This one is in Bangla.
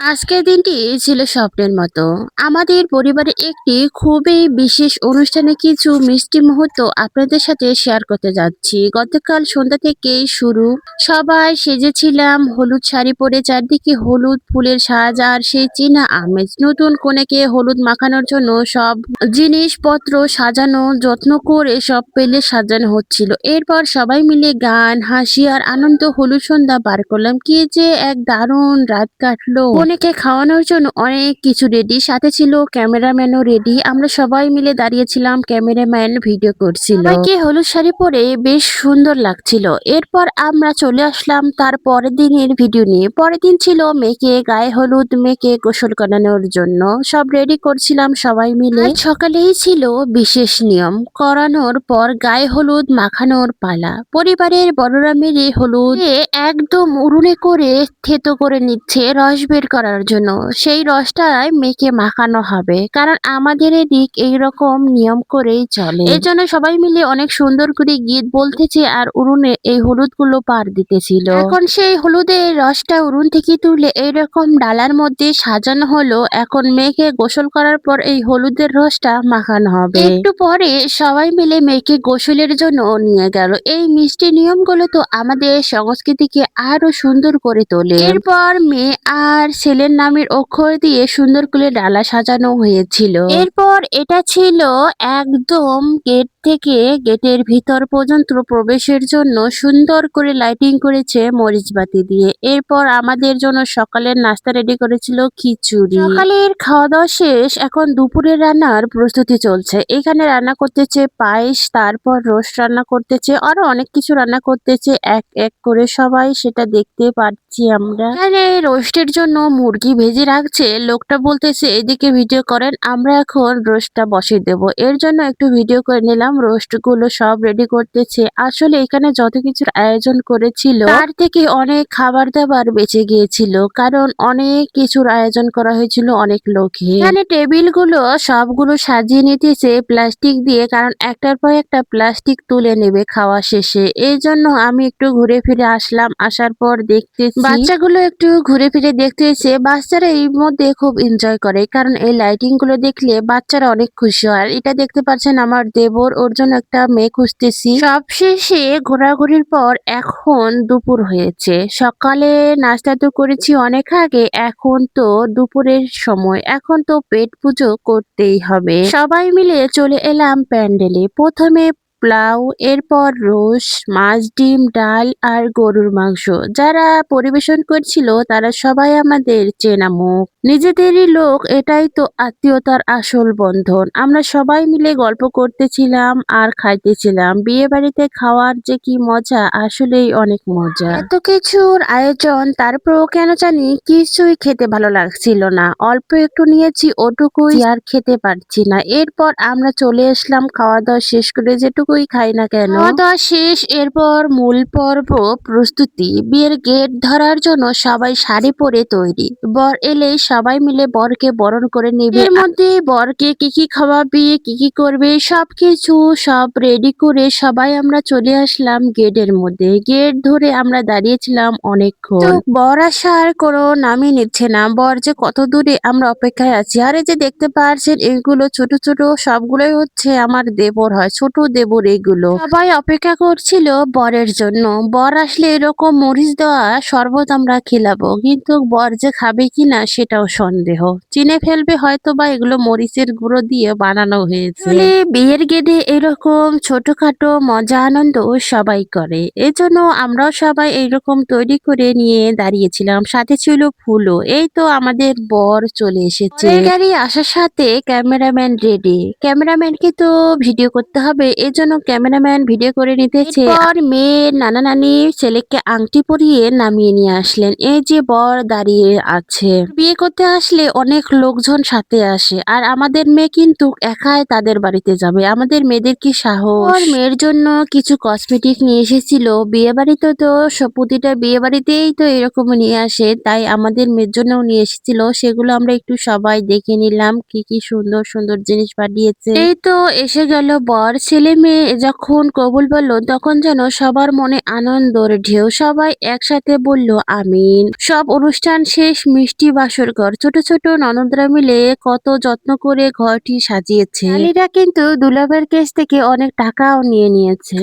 আজকের দিনটি ছিল স্বপ্নের মতো। আমাদের পরিবারে একটি খুবই বিশেষ অনুষ্ঠানে কিছু মিষ্টি মুহূর্ত আপনাদের সাথে শেয়ার করতে যাচ্ছি। গতকাল সন্ধ্যা থেকেই শুরু। সবাই সেজেছিলাম, হলুদ শাড়ি পরে চারদিকে হলুদ ফুলের সাজ আর সেই চীনা আমেজ। নতুন কনেকে হলুদ মাখানোর জন্য সব জিনিসপত্র সাজানো, যত্ন করে সব পেলে সাজানো হচ্ছিল। এরপর সবাই মিলে গান, হাসি আর আনন্দ হলুদ সন্ধ্যা পার করলাম। কি যে এক দারুণ রাত কাটলো। কনেকে খাওয়ানোর জন্য অনেক কিছু রেডি সাথে ছিল ক্যামেরাম্যানও রেডি আমরা সবাই মিলে দাঁড়িয়েছিলাম ক্যামেরাম্যান ভিডিও করছিল। সবাইকে হলুদ শাড়ি পরে বেশ সুন্দর লাগছিল। এরপর আমরা চলে আসলাম তার পরের দিনের ভিডিও নিয়ে। পরের দিন ছিল মেয়েকে গায়ে হলুদ, মেয়েকে গোসল করানোর জন্য। সব রেডি করছিলাম সবাই মিলে। সকালেই ছিল বিশেষ নিয়ম, করানোর পর গায়ে হলুদ, মাখানোর পালা। পরিবারের বড়রা মিলে হলুদ একদম উড়ুনে করে থেতো করে নিচ্ছে রস বের করার জন্য। সেই রসটাই মেয়েকে মাখানো হবে। কারণ আমাদের এদিক এইরকম নিয়ম করেই চলে। এর জন্য সবাই মিলে অনেক সুন্দর করে গীত বলতেছে আর উড়ুনে এই হলুদগুলো পার দিতেছিল। এখন সেই হলুদের রসটা উড়ুন থেকে তুলে এইরকম ডালার মধ্যে সাজানো হলো। এখন মেয়েকে গোসল করার পর এই হলুদের রসটা মাখানো হবে। একটু পরে সবাই মিলে মেয়েকে গোসলের জন্য নিয়ে গেল। এই মিষ্টি নিয়মগুলো তো আমাদের সংস্কৃতিকে আরও সুন্দর করে তোলে। এরপর মেয়ে আর ছেলের নামের অক্ষর দিয়ে সুন্দর করে ডালা সাজানো হয়েছিল। এরপর এটা ছিল একদম গেট থেকে গেটের ভিতর পর্যন্ত প্রবেশের জন্য সুন্দর করে লাইটিং করেছে মরিচবাতি দিয়ে। এরপর আমাদের জন্য সকালের নাস্তা রেডি করেছিল খিচুড়ি। সকালের খাওয়া দাওয়া শেষ, এখন দুপুরের রান্নার প্রস্তুতি চলছে। এখানে রান্না করতেছে পায়েস, তারপর রোস্ট রান্না করতেছে, আরও অনেক কিছু রান্না করতেছে, এক এক করে সবাই, সেটা দেখতে পাচ্ছি আমরা। এখানে রোস্টের জন্য মুরগি ভেজে রাখছে, লোকটা বলতেছে, এদিকে ভিডিও করেন, আমরা এখন রোস্টটা বসিয়ে দেব। এর জন্য একটু ভিডিও করে নিলাম রোস্টগুলো সব রেডি করতেছে। আসলে এখানে যত কিছুর আয়োজন করেছিল, তার থেকে অনেক খাবার দাবার বেঁচে গিয়েছিল, কারণ অনেক কিছুর আয়োজন করা হয়েছিল অনেক লোকে। এখানে টেবিলগুলো সবগুলো সাজিয়ে নিতেছে প্লাস্টিক দিয়ে, কারণ একটার পর একটা প্লাস্টিক তুলে নেবে খাওয়া শেষে। এই জন্য আমি একটু ঘুরে ফিরে আসলাম, আসার পর দেখতে বাচ্চাগুলো একটু ঘুরে ফিরে দেখতেছে বাচ্চারা এই মধ্যে খুব এনজয় করে। কারণ এই লাইটিংগুলো দেখলে বাচ্চারা অনেক খুশি হয়। এটা দেখতে পাচ্ছেন আমার দেবর, ওর জন্য একটা মেয়ে খুঁজতেছি। সব শেষে ঘোরাঘুরির পর এখন দুপুর হয়েছে। সকালে নাস্তা তো করেছি অনেক আগে, এখন তো দুপুরের সময়। এখন তো পেট পুজো করতেই হবে। সবাই মিলে চলে এলাম প্যান্ডেলে। প্রথমে পোলাও, এরপর রোস, মাছ, ডিম, ডাল আর গরুর মাংস। যারা পরিবেশন করছিল, তারা সবাই আমাদের চেনা মুখ। নিজেদেরই লোক এটাই তো আত্মীয়তার আসল বন্ধন। আমরা সবাই মিলে গল্প করতেছিলাম আর খাইতেছিলাম। বিয়ে বাড়িতে খাওয়ার যে কি মজা আসলেই অনেক মজা। এত কিছুর আয়োজন তারপরেও কেন জানি কিছুই খেতে ভালো লাগছিল না। অল্প একটু নিয়েছি ওটুকুই আর খেতে পারছি না। এরপর আমরা চলে আসলাম খাওয়া দাওয়া শেষ করে যেটুকুই খাই না কেন। খাওয়া দাওয়া শেষ এরপর মূল পর্ব প্রস্তুতি। বিয়ের গেট ধরার জন্য সবাই শাড়ি পরে তৈরি। বর এলে সবাই মিলে বরকে বরণ করে নেবে। এর মধ্যে বরকে কি কি খাওয়াবে কি কি করবে সবকিছু সব রেডি করে সবাই আমরা চলে আসলাম গেটের মধ্যে। গেট ধরে আমরা দাঁড়িয়েছিলাম অনেকক্ষণ। বর আসার কোনো নামই নিচ্ছে না। বর যে কত দূরে আমরা অপেক্ষায় আছি। আর এই যে দেখতে পাচ্ছেন এগুলো ছোট ছোট সবগুলোই হচ্ছে আমার দেবর হয় ছোট দেবর এগুলো। সবাই অপেক্ষা করছিল বরের জন্য। বর আসলে এরকম মরিচ দেওয়া শরবত আমরা খেলাবো। কিন্তু বর যে খাবে কিনা সেটাও সন্দেহ। চিনে ফেলবে হয়তো বা এগুলো মরিচের গুঁড়ো দিয়ে বানানো হয়েছে। বিয়ের গেটে এরকম ছোটখাটো মজা আনন্দ সবাই করে। এজন্য আমরাও সবাই এইরকম তৈরি করে নিয়ে দাঁড়িয়েছিলাম। সাথে ছিল ফুলও। এই তো আমাদের বর চলে এসেছে। গাড়ি আসার সাথে ক্যামেরাম্যান রেডি। ক্যামেরাম্যানকে তো ভিডিও করতে হবে। এজন্য ক্যামেরাম্যান ভিডিও করে নিতেছে। আর মেয়ের নানা নানি ছেলেকে আংটি পরিয়ে নামিয়ে নিয়ে আসলেন। এই যে বর দাঁড়িয়ে আছে। বিয়ে করতে আসলে অনেক লোকজন সাথে আসে। আর আমাদের মেয়ে কিন্তু একাই তাদের বাড়িতে যাবে। আমাদের মেয়েদের কি সাহস? মেয়ের জন্য কিছু কসমেটিক নিয়ে এসেছিল। বিয়ে বাড়িতে তো প্রতিটা বিয়ে বাড়িতেই তো এরকম নিয়ে আসে। তাই আমাদের মেয়ের জন্যও নিয়ে এসেছিল। সেগুলো আমরা একটু সবাই দেখে নিলাম কি কি সুন্দর সুন্দর জিনিস পাঠিয়েছে। এই তো এসে গেল বর। ছেলে মেয়ে যখন কবুল বলল তখন যেন সবার মনে আনন্দর ঢেউ সবাই একসাথে বলল আমিন। সব অনুষ্ঠান শেষ মিষ্টি বাসর ঘর ছোট ছোট ননদরা মিলে কত যত্ন করে ঘরটি সাজিয়েছে। আলীরা কিন্তু দুলাভের কেস থেকে অনেক টাকাও নিয়ে নিয়েছে।